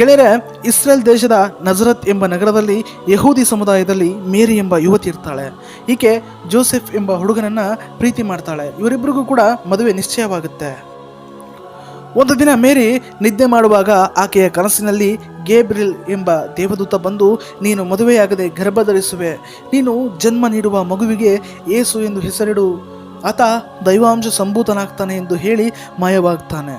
ಗೆಳೆಯರೆ, ಇಸ್ರೇಲ್ ದೇಶದ ನಜರತ್ ಎಂಬ ನಗರದಲ್ಲಿ ಯಹೂದಿ ಸಮುದಾಯದಲ್ಲಿ ಮೇರಿ ಎಂಬ ಯುವತಿ ಇರ್ತಾಳೆ. ಈಕೆ ಜೋಸೆಫ್ ಎಂಬ ಹುಡುಗನನ್ನು ಪ್ರೀತಿ ಮಾಡ್ತಾಳೆ. ಇವರಿಬ್ಬರಿಗೂ ಕೂಡ ಮದುವೆ ನಿಶ್ಚಯವಾಗುತ್ತೆ. ಒಂದು ದಿನ ಮೇರಿ ನಿದ್ದೆ ಮಾಡುವಾಗ ಆಕೆಯ ಕನಸಿನಲ್ಲಿ ಗೇಬ್ರಿಲ್ ಎಂಬ ದೇವದೂತ ಬಂದು, ನೀನು ಮದುವೆಯಾಗದೆ ಗರ್ಭಧರಿಸುವೆ. ನೀನು ಜನ್ಮ ನೀಡುವ ಮಗುವಿಗೆ ಏಸು ಎಂದು ಹೆಸರಿಡು. ಆತ ದೈವಾಂಶ ಸಂಭೂತನಾಗ್ತಾನೆ ಎಂದು ಹೇಳಿ ಮಾಯವಾಗ್ತಾನೆ.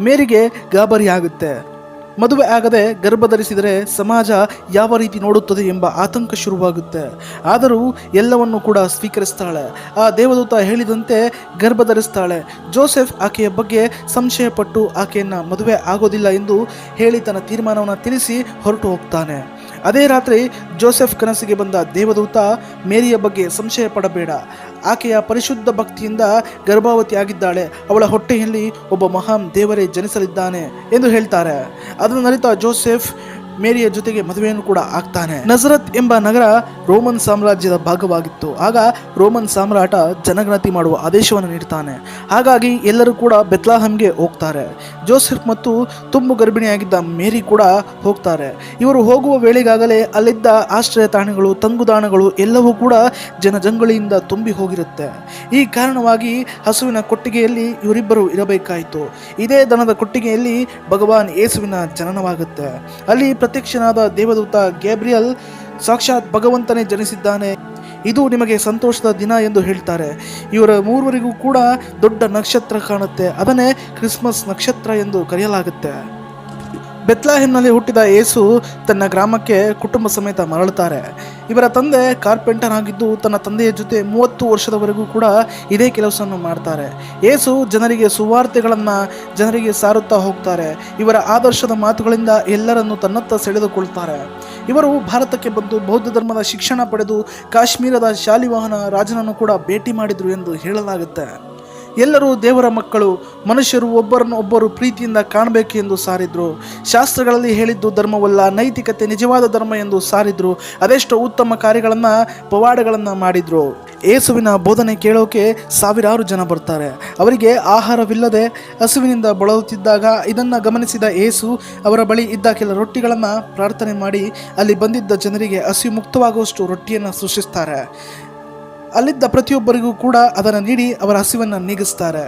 ಮೇರಿಗೆ ಗಾಬರಿ ಆಗುತ್ತೆ ಮದುವೆ ಆಗದೆ ಗರ್ಭಧರಿಸಿದರೆ ಸಮಾಜ ಯಾವ ರೀತಿ ನೋಡುತ್ತದೆ ಎಂಬ ಆತಂಕ ಶುರುವಾಗುತ್ತೆ. ಆದರೂ ಎಲ್ಲವನ್ನು ಕೂಡ ಸ್ವೀಕರಿಸ್ತಾಳೆ. ಆ ದೇವದೂತ ಹೇಳಿದಂತೆ ಗರ್ಭಧರಿಸ್ತಾಳೆ. ಜೋಸೆಫ್ ಆಕೆಯ ಬಗ್ಗೆ ಸಂಶಯಪಟ್ಟು ಆಕೆಯನ್ನು ಮದುವೆ ಆಗೋದಿಲ್ಲ ಎಂದು ಹೇಳಿ ತನ್ನ ತೀರ್ಮಾನವನ್ನು ತಿಳಿಸಿ ಹೊರಟು ಹೋಗ್ತಾನೆ. ಅದೇ ರಾತ್ರಿ ಜೋಸೆಫ್ ಕನಸಿಗೆ ಬಂದ ದೇವದೂತ ಮೇರಿಯ ಬಗ್ಗೆ ಸಂಶಯ ಪಡಬೇಡ. ಆಕೆಯ ಪರಿಶುದ್ಧ ಭಕ್ತಿಯಿಂದ ಗರ್ಭಾವತಿ ಆಗಿದ್ದಾಳೆ. ಅವಳ ಹೊಟ್ಟೆಯಲ್ಲಿ ಒಬ್ಬ ಮಹಾನ್ ದೇವರೇ ಜನಿಸಲಿದ್ದಾನೆ ಎಂದು ಹೇಳ್ತಾರೆ. ಅದನ್ನು ನರಿತ ಜೋಸೆಫ್ ಮೇರಿಯ ಜೊತೆಗೆ ಮದುವೆಯನ್ನು ಕೂಡ ಆಗ್ತಾನೆ. ನಜರತ್ ಎಂಬ ನಗರ ರೋಮನ್ ಸಾಮ್ರಾಜ್ಯದ ಭಾಗವಾಗಿತ್ತು. ಆಗ ರೋಮನ್ ಸಾಮ್ರಾಟ ಜನಗಣತಿ ಮಾಡುವ ಆದೇಶವನ್ನು ನೀಡ್ತಾನೆ. ಹಾಗಾಗಿ ಎಲ್ಲರೂ ಕೂಡ ಬೆತ್ಲಾಹಂಗೆ ಹೋಗ್ತಾರೆ. ಜೋಸೆಫ್ ಮತ್ತು ತುಂಬು ಗರ್ಭಿಣಿಯಾಗಿದ್ದ ಮೇರಿ ಕೂಡ ಹೋಗ್ತಾರೆ. ಇವರು ಹೋಗುವ ವೇಳೆಗಾಗಲೇ ಅಲ್ಲಿದ್ದ ಆಶ್ರಯ ತಾಣಗಳು, ತಂಗುದಾಣಗಳು ಎಲ್ಲವೂ ಕೂಡ ಜನಜಂಗಳಿಯಿಂದ ತುಂಬಿ ಹೋಗಿರುತ್ತೆ. ಈ ಕಾರಣವಾಗಿ ಹಸುವಿನ ಕೊಟ್ಟಿಗೆಯಲ್ಲಿ ಇವರಿಬ್ಬರು ಇರಬೇಕಾಯಿತು. ಇದೇ ದನದ ಕೊಟ್ಟಿಗೆಯಲ್ಲಿ ಭಗವಾನ್ ಯೇಸುವಿನ ಜನನವಾಗುತ್ತೆ. ಅಲ್ಲಿ ಪ್ರತ್ಯಕ್ಷನಾದ ದೇವದೂತ ಗ್ಯಾಬ್ರಿಯಲ್ ಸಾಕ್ಷಾತ್ ಭಗವಂತನೇ ಜನಿಸಿದ್ದಾನೆ. ಇದು ನಿಮಗೆ ಸಂತೋಷದ ದಿನ ಎಂದು ಹೇಳ್ತಾರೆ. ಇವರ ಮೂರುವರಿಗೂ ಕೂಡ ದೊಡ್ಡ ನಕ್ಷತ್ರ ಕಾಣುತ್ತೆ. ಅದನ್ನೇ ಕ್ರಿಸ್ಮಸ್ ನಕ್ಷತ್ರ ಎಂದು ಕರೆಯಲಾಗುತ್ತೆ. ಬೆತ್ಲಾಹೆಮ್ನಲ್ಲಿ ಹುಟ್ಟಿದ ಯೇಸು ತನ್ನ ಗ್ರಾಮಕ್ಕೆ ಕುಟುಂಬ ಸಮೇತ ಮರಳುತ್ತಾರೆ. ಇವರ ತಂದೆ ಕಾರ್ಪೆಂಟರ್ ಆಗಿದ್ದು ತನ್ನ ತಂದೆಯ ಜೊತೆ ಮೂವತ್ತು ವರ್ಷದವರೆಗೂ ಕೂಡ ಇದೇ ಕೆಲಸವನ್ನು ಮಾಡ್ತಾರೆ. ಯೇಸು ಜನರಿಗೆ ಸುವಾರ್ತೆಗಳನ್ನು ಜನರಿಗೆ ಸಾರುತ್ತಾ ಹೋಗ್ತಾರೆ. ಇವರ ಆದರ್ಶದ ಮಾತುಗಳಿಂದ ಎಲ್ಲರನ್ನು ತನ್ನತ್ತ ಸೆಳೆದುಕೊಳ್ತಾರೆ. ಇವರು ಭಾರತಕ್ಕೆ ಬಂದು ಬೌದ್ಧ ಧರ್ಮದ ಶಿಕ್ಷಣ ಪಡೆದು ಕಾಶ್ಮೀರದ ಶಾಲಿವಾಹನ ರಾಜನನ್ನು ಕೂಡ ಭೇಟಿ ಮಾಡಿದರು ಎಂದು ಹೇಳಲಾಗುತ್ತೆ. ಎಲ್ಲರೂ ದೇವರ ಮಕ್ಕಳು, ಮನುಷ್ಯರು ಒಬ್ಬರನ್ನು ಒಬ್ಬರು ಪ್ರೀತಿಯಿಂದ ಕಾಣಬೇಕು ಎಂದು ಸಾರಿದ್ರು. ಶಾಸ್ತ್ರಗಳಲ್ಲಿ ಹೇಳಿದ್ದು ಧರ್ಮವಲ್ಲ, ನೈತಿಕತೆ ನಿಜವಾದ ಧರ್ಮ ಎಂದು ಸಾರಿದ್ರು. ಅದೆಷ್ಟೋ ಉತ್ತಮ ಕಾರ್ಯಗಳನ್ನು, ಪವಾಡಗಳನ್ನು ಮಾಡಿದ್ರು. ಏಸುವಿನ ಬೋಧನೆ ಕೇಳೋಕೆ ಸಾವಿರಾರು ಜನ ಬರ್ತಾರೆ. ಅವರಿಗೆ ಆಹಾರವಿಲ್ಲದೆ ಹಸುವಿನಿಂದ ಬಳಲುತ್ತಿದ್ದಾಗ ಇದನ್ನು ಗಮನಿಸಿದ ಏಸು ಅವರ ಬಳಿ ಇದ್ದ ಕೆಲ ರೊಟ್ಟಿಗಳನ್ನು ಪ್ರಾರ್ಥನೆ ಮಾಡಿ ಅಲ್ಲಿ ಬಂದಿದ್ದ ಜನರಿಗೆ ಹಸಿ ಮುಕ್ತವಾಗುವಷ್ಟು ರೊಟ್ಟಿಯನ್ನು ಸೃಷ್ಟಿಸ್ತಾರೆ. ಅಲ್ಲಿದ್ದ ಪ್ರತಿಯೊಬ್ಬರಿಗೂ ಕೂಡ ಅದನ್ನು ನೀಡಿ ಅವರ ಹಸಿವನ್ನು ನೀಗಿಸ್ತಾರೆ.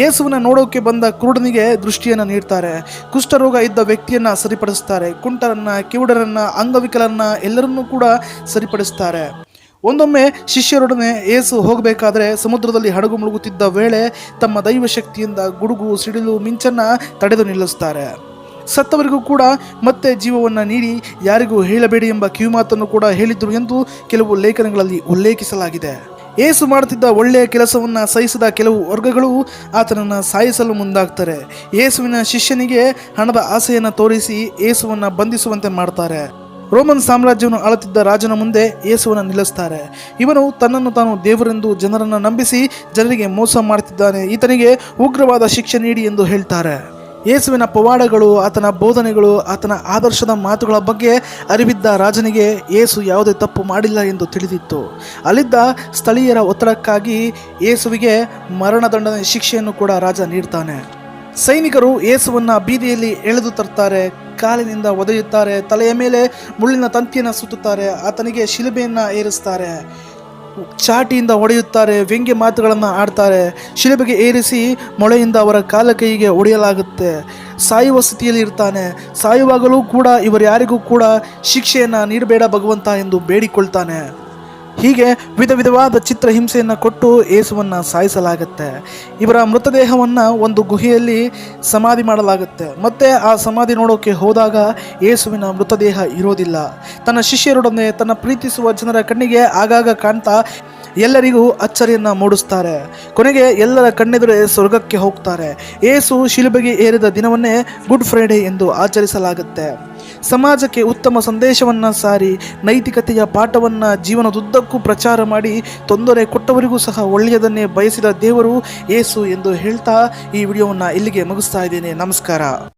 ಯೇಸುವನ್ನು ನೋಡೋಕೆ ಬಂದ ಕುರುಡನಿಗೆ ದೃಷ್ಟಿಯನ್ನು ನೀಡ್ತಾರೆ. ಕುಷ್ಠರೋಗ ಇದ್ದ ವ್ಯಕ್ತಿಯನ್ನು ಸರಿಪಡಿಸ್ತಾರೆ. ಕುಂಟರನ್ನ, ಕಿವುಡರನ್ನ ಅಂಗವಿಕಲರನ್ನ ಎಲ್ಲರನ್ನೂ ಕೂಡ ಸರಿಪಡಿಸ್ತಾರೆ. ಒಂದೊಮ್ಮೆ ಶಿಷ್ಯರೊಡನೆ ಏಸು ಹೋಗಬೇಕಾದ್ರೆ ಸಮುದ್ರದಲ್ಲಿ ಹಡಗು ಮುಳುಗುತ್ತಿದ್ದ ವೇಳೆ ತಮ್ಮ ದೈವಶಕ್ತಿಯಿಂದ ಗುಡುಗು, ಸಿಡಿಲು, ಮಿಂಚನ್ನು ತಡೆದು ನಿಲ್ಲಿಸ್ತಾರೆ. ಸತ್ತವರಿಗೂ ಕೂಡ ಮತ್ತೆ ಜೀವವನ್ನು ನೀಡಿ ಯಾರಿಗೂ ಹೇಳಬೇಡಿ ಎಂಬ ಕಿವಿಮಾತನ್ನು ಕೂಡ ಹೇಳಿದ್ರು ಎಂದು ಕೆಲವು ಲೇಖನಗಳಲ್ಲಿ ಉಲ್ಲೇಖಿಸಲಾಗಿದೆ. ಏಸು ಮಾಡುತ್ತಿದ್ದ ಒಳ್ಳೆಯ ಕೆಲಸವನ್ನು ಸಹಿಸಿದ ಕೆಲವು ವರ್ಗಗಳು ಆತನನ್ನು ಸಾಯಿಸಲು ಮುಂದಾಗ್ತಾರೆ. ಏಸುವಿನ ಶಿಷ್ಯನಿಗೆ ಹಣದ ಆಸೆಯನ್ನು ತೋರಿಸಿ ಏಸುವನ್ನು ಬಂಧಿಸುವಂತೆ ಮಾಡ್ತಾರೆ. ರೋಮನ್ ಸಾಮ್ರಾಜ್ಯವನ್ನು ಆಳುತ್ತಿದ್ದ ರಾಜನ ಮುಂದೆ ಯೇಸುವನ್ನು ನಿಲ್ಲಿಸ್ತಾರೆ. ಇವನು ತನ್ನನ್ನು ತಾನು ದೇವರೆಂದು ಜನರನ್ನು ನಂಬಿಸಿ ಜನರಿಗೆ ಮೋಸ ಮಾಡುತ್ತಿದ್ದಾನೆ ಈತನಿಗೆ ಉಗ್ರವಾದ ಶಿಕ್ಷೆ ನೀಡಿ ಎಂದು ಹೇಳ್ತಾರೆ. ಯೇಸುವಿನ ಪವಾಡಗಳು, ಆತನ ಬೋಧನೆಗಳು, ಆತನ ಆದರ್ಶದ ಮಾತುಗಳ ಬಗ್ಗೆ ಅರಿವಿದ್ದ ರಾಜನಿಗೆ ಏಸು ಯಾವುದೇ ತಪ್ಪು ಮಾಡಿಲ್ಲ ಎಂದು ತಿಳಿದಿತ್ತು. ಅಲ್ಲಿದ್ದ ಸ್ಥಳೀಯರ ಒತ್ತಡಕ್ಕಾಗಿ ಯೇಸುವಿಗೆ ಮರಣದಂಡನೆ ಶಿಕ್ಷೆಯನ್ನು ಕೂಡ ರಾಜ ನೀಡ್ತಾನೆ. ಸೈನಿಕರು ಏಸುವನ್ನು ಬೀದಿಯಲ್ಲಿ ಎಳೆದು ತರ್ತಾರೆ, ಕಾಲಿನಿಂದ ಒದೆಯುತ್ತಾರೆ, ತಲೆಯ ಮೇಲೆ ಮುಳ್ಳಿನ ತಂತಿಯನ್ನು ಸುತ್ತುತ್ತಾರೆ, ಆತನಿಗೆ ಶಿಲುಬೆಯನ್ನು ಏರಿಸ್ತಾರೆ. ಚಾಟಿಯಿಂದ ಹೊಡೆಯುತ್ತಾರೆ, ವ್ಯಂಗ್ಯ ಮಾತುಗಳನ್ನು ಆಡ್ತಾರೆ, ಶಿಲುಬೆಗೆ ಏರಿಸಿ ಮೊಳೆಯಿಂದ ಅವರ ಕಾಲ ಕೈಗೆ ಹೊಡೆಯಲಾಗುತ್ತೆ ಸಾಯುವ ಸ್ಥಿತಿಯಲ್ಲಿ ಇರ್ತಾನೆ. ಸಾಯುವಾಗಲೂ ಕೂಡ ಇವರು ಯಾರಿಗೂ ಕೂಡ ಶಿಕ್ಷೆಯನ್ನು ನೀಡಬೇಡ ಭಗವಂತ ಎಂದು ಬೇಡಿಕೊಳ್ತಾನೆ. ಹೀಗೆ ವಿಧ ವಿಧವಾದ ಚಿತ್ರಹಿಂಸೆಯನ್ನು ಕೊಟ್ಟು ಏಸುವನ್ನು ಸಾಯಿಸಲಾಗುತ್ತೆ. ಇವರ ಮೃತದೇಹವನ್ನು ಒಂದು ಗುಹೆಯಲ್ಲಿ ಸಮಾಧಿ ಮಾಡಲಾಗುತ್ತೆ. ಮತ್ತೆ ಆ ಸಮಾಧಿ ನೋಡೋಕೆ ಹೋದಾಗ ಏಸುವಿನ ಮೃತದೇಹ ಇರೋದಿಲ್ಲ. ತನ್ನ ಶಿಷ್ಯರೊಡನೆ ತನ್ನ ಪ್ರೀತಿಸುವ ಜನರ ಕಣ್ಣಿಗೆ ಆಗಾಗ ಕಾಣ್ತಾ ಎಲ್ಲರಿಗೂ ಅಚ್ಚರಿಯನ್ನು ಮೂಡಿಸ್ತಾರೆ. ಕೊನೆಗೆ ಎಲ್ಲರ ಕಣ್ಣೆದುರೇ ಸ್ವರ್ಗಕ್ಕೆ ಹೋಗ್ತಾರೆ. ಏಸು ಶಿಲುಬೆಗೆ ಏರಿದ ದಿನವನ್ನೇ ಗುಡ್ ಫ್ರೈಡೇ ಎಂದು ಆಚರಿಸಲಾಗುತ್ತೆ. ಸಮಾಜಕ್ಕೆ ಉತ್ತಮ ಸಂದೇಶವನ್ನು ಸಾರಿ, ನೈತಿಕತೆಯ ಪಾಠವನ್ನು ಜೀವನದುದ್ದಕ್ಕೂ ಪ್ರಚಾರ ಮಾಡಿ ತೊಂದರೆ ಕೊಟ್ಟವರಿಗೂ ಸಹ ಒಳ್ಳೆಯದನ್ನೇ ಬಯಸಿದ ದೇವರು ಏಸು ಎಂದು ಹೇಳ್ತಾ ಈ ವಿಡಿಯೋವನ್ನು ಇಲ್ಲಿಗೆ ಮುಗಿಸ್ತಾ ಇದ್ದೇನೆ. ನಮಸ್ಕಾರ.